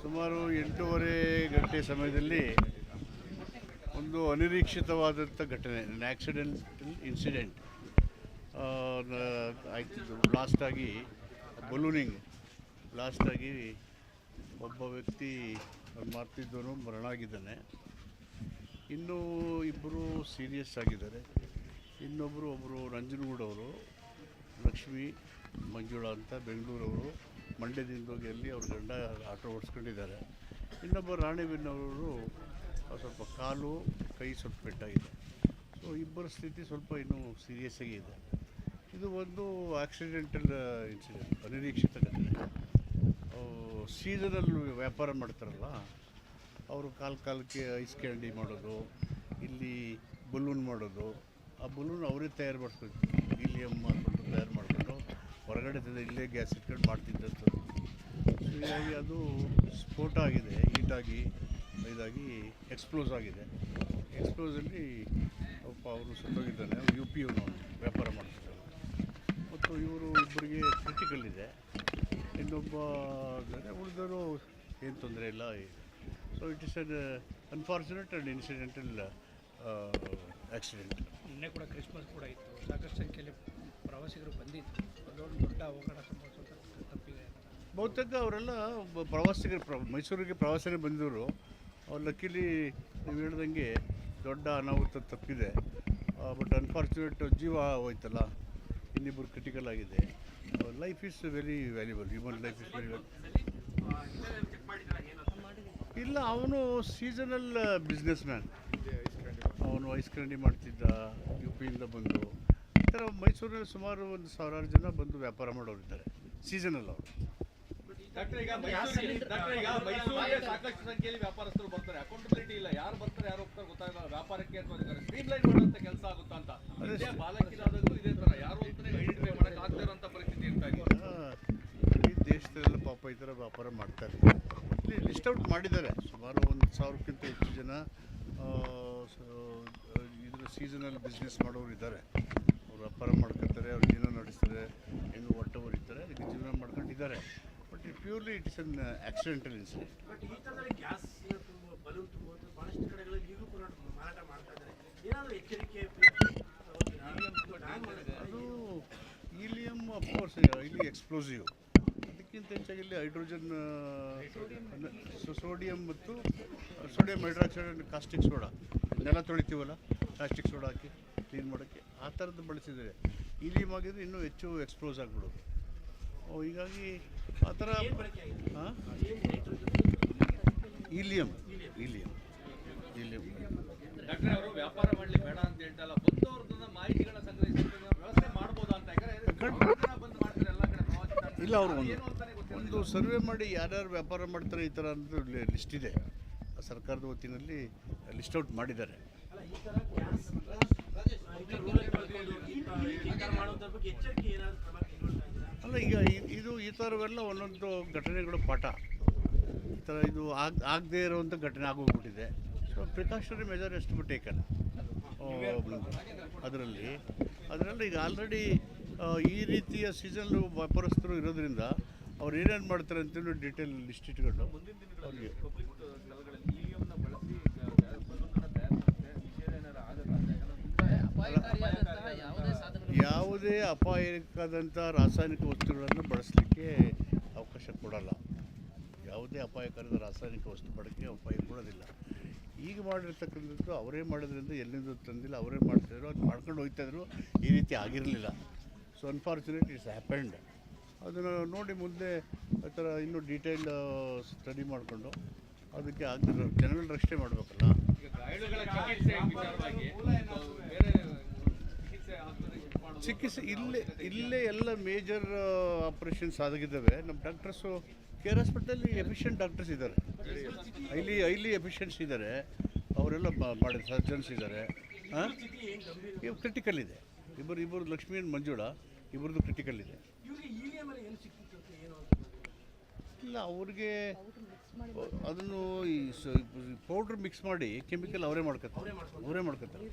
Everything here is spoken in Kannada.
ಸುಮಾರು ಎಂಟೂವರೆ ಗಂಟೆ ಸಮಯದಲ್ಲಿ ಒಂದು ಅನಿರೀಕ್ಷಿತವಾದಂಥ ಘಟನೆ ಆಕ್ಸಿಡೆಂಟಲ್ ಇನ್ಸಿಡೆಂಟ್ ಆಯ್ತು ಬ್ಲಾಸ್ಟಾಗಿ ಬಲೂನಿಂಗ್ ಬ್ಲಾಸ್ಟಾಗಿ ಒಬ್ಬ ವ್ಯಕ್ತಿ ಮಾಡ್ತಿದ್ದವನು ಮರಣ ಆಗಿದ್ದಾನೆ ಇನ್ನೂ ಇಬ್ಬರು ಸೀರಿಯಸ್ ಆಗಿದ್ದಾರೆ. ಇನ್ನೊಬ್ಬರು ಒಬ್ಬರು ನಂಜನಗೂಡವರು ಲಕ್ಷ್ಮಿ ಮಂಜುಳಾ ಅಂತ, ಬೆಂಗಳೂರವರು. ಮಂಡ್ಯದಿಂದ ಹೋಗಿ ಅಲ್ಲಿ ಅವ್ರ ಗಂಡ ಆಟೋ ಓಡಿಸ್ಕೊಂಡಿದ್ದಾರೆ. ಇನ್ನೊಬ್ಬ ರಾಣಿಬೆನ್ನವರು ಸ್ವಲ್ಪ ಕಾಲು, ಕೈ ಸ್ವಲ್ಪ ಪೆಟ್ಟಾಗಿದೆ. ಸೊ ಇಬ್ಬರ ಸ್ಥಿತಿ ಸ್ವಲ್ಪ ಇನ್ನೂ ಸೀರಿಯಸ್ ಆಗಿ ಇದೆ. ಇದು ಒಂದು ಆಕ್ಸಿಡೆಂಟಲ್ ಇನ್ಸಿಡೆಂಟ್ ಅನಿರೀಕ್ಷಿತ ಘಟನೆ. ಸೀಸನಲ್ ವ್ಯಾಪಾರ ಮಾಡ್ತಾರಲ್ಲ, ಅವರು ಕಾಲು ಕಾಲಕ್ಕೆ ಐಸ್ ಕ್ಯಾಂಡಿ ಮಾಡೋದು, ಇಲ್ಲಿ ಬಲೂನ್ ಮಾಡೋದು. ಆ ಬಲೂನ್ ಅವರೇ ತಯಾರು ಮಾಡ್ಕೊಂಡು ಹೀಲಿಯಮ್ ಮಾಡಿಕೊಂಡು ತಯಾರು ಮಾಡಿಕೊಂಡು. ಹೊರಗಡೆ ಇಲ್ಲೇ ಗ್ಯಾಸ್ ಇಟ್ಕೊಂಡು ಮಾಡ್ತಿದ್ದಂಥದ್ದು ಸೊ ಹೀಗಾಗಿ ಅದು ಸ್ಫೋಟ ಆಗಿದೆ, ಹೀಟಾಗಿ, ಇದಾಗಿ ಎಕ್ಸ್ಪ್ಲೋಸ್ ಆಗಿದೆ. ಎಕ್ಸ್ಪ್ಲೋಸಲ್ಲಿ ಒಬ್ಬ ಅವರು ಸತ್ತೋಗಿದ್ದಾನೆ ಅವ್ರು ಯು ಪಿ ಅವನು ವ್ಯಾಪಾರ ಮಾಡ್ತಿದ್ದಾನೆ ಮತ್ತು ಇವರು ಇಬ್ಬರಿಗೆ ಕ್ರಿಟಿಕಲ್ ಇದೆ. ಇನ್ನೊಬ್ಬ ಉಳಿದವರು ಏನು ತೊಂದರೆ ಇಲ್ಲ. So it is an unfortunate and incidental accident ನಿನ್ನೆ ಕೂಡ ಕ್ರಿಸ್ಮಸ್ ಕೂಡ ಇತ್ತು. ಸಾಕಷ್ಟು ಸಂಖ್ಯೆಯಲ್ಲಿ ಪ್ರವಾಸಿಗರು ಬಂದಿದ್ರು. ಅದೊಂದು ದೊಡ್ಡ ಅವಘಡ ಸಂಭವಿಸುವಂಥ ತಪ್ಪಿದೆ ಬಹುತೇಕ ಅವರೆಲ್ಲ ಪ್ರವಾಸಿಗರು, ಪ್ರ, ಮೈಸೂರಿಗೆ ಪ್ರವಾಸನೇ ಬಂದವರು ಅವ್ರು ಲಕ್ಕಿಲಿ ನೀವು ಹೇಳ್ದಂಗೆ ದೊಡ್ಡ ಅನಾಹುತ ತಪ್ಪಿದೆ. ಬಟ್ ಅನ್ಫಾರ್ಚುನೇಟ್ ಜೀವ ಹೋಯ್ತಲ್ಲ. ಇನ್ನಿಬ್ಬರು ಕ್ರಿಟಿಕಲ್ ಆಗಿದೆ. Life is very valuable human life is very ಇಲ್ಲ, ಅವನು ಸೀಸನಲ್ ಬಿಸ್ನೆಸ್ ಮ್ಯಾನ್ ಅವನು ಐಸ್ ಕ್ಯಾಂಡಿ ಮಾಡ್ತಿದ್ದ ಯು ಪಿಯಿಂದ ಬಂದು. ಥರ ಮೈಸೂರಿನಲ್ಲಿ ಸುಮಾರು ಒಂದು ಸಾವಿರಾರು ಜನ ಬಂದು ವ್ಯಾಪಾರ ಮಾಡೋರು ಇದ್ದಾರೆ ಸೀಸನಲ್ ಅವರು ಸಾಕಷ್ಟು ಸಂಖ್ಯೆಯಲ್ಲಿ ವ್ಯಾಪಾರಸ್ಥರು ಬರ್ತಾರೆ. ಅಕೌಂಟಬಿಲಿಟಿ ಇಲ್ಲ. ಯಾರು ಬರ್ತಾರೆ ಯಾರು ಹೋಗ್ತಾರೆ ಗೊತ್ತಾಗಲ್ಲ. ವ್ಯಾಪಾರಕ್ಕೆ ಅಂತ ಸ್ಟ್ರೀಮ್ ಲೈನ್ ಮಾಡುವಂತ ಕೆಲಸ ಆಗುತ್ತಾ ಅಂತ. ಇದೇ ಬಾಲಕಿರಾದಾಗಲೂ ಇದೇ ತರ. ಯಾರು ಅಂತಾನೆ ಐಡೆಂಟಿಫೈ ಮಾಡಕ್ ಆಗದೇ ಇರೋಂಥ ಪರಿಸ್ಥಿತಿ ಇರ್ತಾ ಇದೆ. ಇಡೀ ದೇಶದಲ್ಲೆಲ್ಲ ಪಾಪ ಈ ಥರ ವ್ಯಾಪಾರ ಮಾಡ್ತಾರೆ ಇಲ್ಲಿ ಲಿಸ್ಟ್ ಔಟ್ ಮಾಡಿದ್ದಾರೆ. ಸುಮಾರು ಒಂದು ಸಾವಿರಕ್ಕಿಂತ ಹೆಚ್ಚು ಜನ ಇದರ ಸೀಸನಲ್ ಬಿಸ್ನೆಸ್ ಮಾಡೋರು ಇದ್ದಾರೆ ವ್ಯಾಪಾರ ಮಾಡ್ಕೊತಾರೆ ಅವ್ರು ಜೀವನ ನಡೆಸ್ತಾರೆ ಹೆಂಗೆ ಹೊಟ್ಟೆ ಉರಿತಾರೆ ಅದಕ್ಕೆ ಜೀವನ ಮಾಡ್ಕೊಂಡಿದ್ದಾರೆ. But it purely it is an accidental incident ಈ ಅದು ಈಲಿಯಮ್ ಅಫ್ಕೋರ್ಸ್ ಇಲ್ಲಿ ಎಕ್ಸ್ಪ್ಲೋಸಿವ್ ಅದಕ್ಕಿಂತ ಹೆಚ್ಚಾಗಿ ಇಲ್ಲಿ ಹೈಡ್ರೋಜನ್ ಸೋಡಿಯಂ ಮತ್ತು sodium hydroxide and caustic soda ನೆಲ ತೊಳಿತೀವಲ್ಲ ಕಾಸ್ಟಿಕ್ ಸೋಡಾ ಹಾಕಿ ಕ್ಲೀನ್ ಮಾಡೋಕ್ಕೆ. ಆ ಥರದ್ದು ಬಳಸಿದರೆ ಈಲಿಯಮ್ ಆಗಿದ್ರೆ ಇನ್ನೂ ಹೆಚ್ಚು ಎಕ್ಸ್ಪ್ಲೋಸ್ ಆಗಿಬಿಡೋದು ಹೀಗಾಗಿ ಆ ಥರ ಹಾಂ? ಇಲಿಯಂ. ಇಲಿಯಂ. ಈಲಿಯಮ್ ಡಾಕ್ಟರ್ ಅವರು ವ್ಯಾಪಾರ ಮಾಡಲಿ ಬೇಡ ಅಂತ ಹೇಳ್ತಲ್ಲ ಬಂದವ್ರನ್ನ ಮಾಹಿತಿಗಳನ್ನ ಸಂಗ್ರಹಿಸೋದನ್ನ ವ್ಯವಸ್ಥೆ ಮಾಡ್ಬೋದಾ ಅಂತ ಯಾಕಂದ್ರೆ ಬಂದು ಮಾಡ್ತಾರೆ ಎಲ್ಲ ಕಡೆ ಪ್ರವಾಸಿ ಇಲ್ಲ ಅವರು ಒಂದು ಸರ್ವೆ ಮಾಡಿ ಯಾರ್ಯಾರು ವ್ಯಾಪಾರ ಮಾಡ್ತಾರೆ ಈ ಥರ ಅನ್ನೋದು ಲಿಸ್ಟ್ ಇದೆ. ಸರ್ಕಾರದ ವತಿನಲ್ಲಿ ಲಿಸ್ಟ್ ಔಟ್ ಮಾಡಿದ್ದಾರೆ. ಅಲ್ಲ, ಈಗ ಇದು ಈ ಥರವೆಲ್ಲ ಒಂದೊಂದು ಘಟನೆಗಳು ಪಾಠ ಈ ಥರ ಇದು ಆಗ ಆಗದೇ ಇರುವಂಥ ಘಟನೆ ಆಗೋಗ್ಬಿಟ್ಟಿದೆ. ಸೊ ಪ್ರಿಕಾಷನರಿ ಮೆಜರ್ ಎಷ್ಟು ಬಿ ಟೇಕನ್ ಅದರಲ್ಲಿ. ಅದರಲ್ಲಿ ಈಗ ಆಲ್ರೆಡಿ ಈ ರೀತಿಯ ಸೀಸನ್ ವ್ಯಾಪಾರಸ್ಥರು ಇರೋದ್ರಿಂದ ಅವ್ರು ಏನೇನು ಮಾಡ್ತಾರೆ ಅಂತೇಳಿ ಡೀಟೇಲ್ ಲಿಸ್ಟ್ ಇಟ್ಕೊಂಡು ಯಾವುದೇ ಅಪಾಯಕಾದಂಥ ರಾಸಾಯನಿಕ ವಸ್ತುಗಳನ್ನು ಬಳಸಲಿಕ್ಕೆ ಅವಕಾಶ ಕೊಡಲ್ಲ. ಯಾವುದೇ ಅಪಾಯಕಾರದ ರಾಸಾಯನಿಕ ವಸ್ತು ಬಳಕೆ ಅಪಾಯ ಕೊಡೋದಿಲ್ಲ. ಈಗ ಮಾಡಿರ್ತಕ್ಕಂಥದ್ದು ಅವರೇ ಮಾಡೋದ್ರಿಂದ ಎಲ್ಲಿಂದ ತಂದಿಲ್ಲ, ಅವರೇ ಮಾಡ್ತಾಯಿದ್ರು ಅದು ಮಾಡ್ಕೊಂಡು ಹೋಗ್ತಾಯಿದ್ರು ಈ ರೀತಿ ಆಗಿರಲಿಲ್ಲ. ಸೊ ಅನ್ಫಾರ್ಚುನೇಟ್ ಇಟ್ಸ್ ಹ್ಯಾಪೆಂಡ್ ಅದನ್ನು ನೋಡಿ ಮುಂದೆ ಆ ಥರ ಇನ್ನೂ ಡೀಟೇಲ್ ಸ್ಟಡಿ ಮಾಡಿಕೊಂಡು ಅದಕ್ಕೆ ಆಗ್ತಿರೋ ಜನಗಳ ರಕ್ಷಣೆ ಮಾಡಬೇಕಲ್ಲ ಈಗ ಗಾಯಾಳುಗಳ ಚಿಕಿತ್ಸೆ ವಿಚಾರವಾಗಿ ಬೇರೆ ಚಿಕಿತ್ಸೆ ಆಗ್ತದೆ ಇದು ಮಾಡೋದು ಚಿಕಿತ್ಸೆ ಇಲ್ಲೇ ಇಲ್ಲೇ ಎಲ್ಲ ಮೇಜರ್ ಆಪರೇಷನ್ಸ್ ಆಗಿದ್ದಾವೆ ನಮ್ಮ ಡಾಕ್ಟರ್ಸು ಕೆ ಆರ್ ಹಾಸ್ಪಿಟಲಲ್ಲಿ ಎಫಿಷಿಯಂಟ್ ಡಾಕ್ಟರ್ಸ್ ಇದ್ದಾರೆ. ಹೈಲಿ ಹೈಲಿ ಎಫಿಷಿಯನ್ಸ್ ಇದ್ದಾರೆ. ಅವರೆಲ್ಲ ಮಾಡಿದ ಸರ್ಜನ್ಸ್ ಇದ್ದಾರೆ. ಹಾಂ ಕ್ರಿಟಿಕಲ್ ಇದೆ. ಇಬ್ಬರು ಇಬ್ಬರು ಲಕ್ಷ್ಮೀ ಮಂಜುಳ, ಇಬ್ಬರದು ಕ್ರಿಟಿಕಲ್ ಇದೆ. ಇಲ್ಲ, ಅವ್ರಿಗೆ ಅದನ್ನು ಈ ಪೌಡ್ರ್ ಮಿಕ್ಸ್ ಮಾಡಿ ಕೆಮಿಕಲ್ ಅವರೇ ಮಾಡ್ಕೊತಾರೆ ಅವರೇ ಮಾಡ್ಕೊತಾರೆ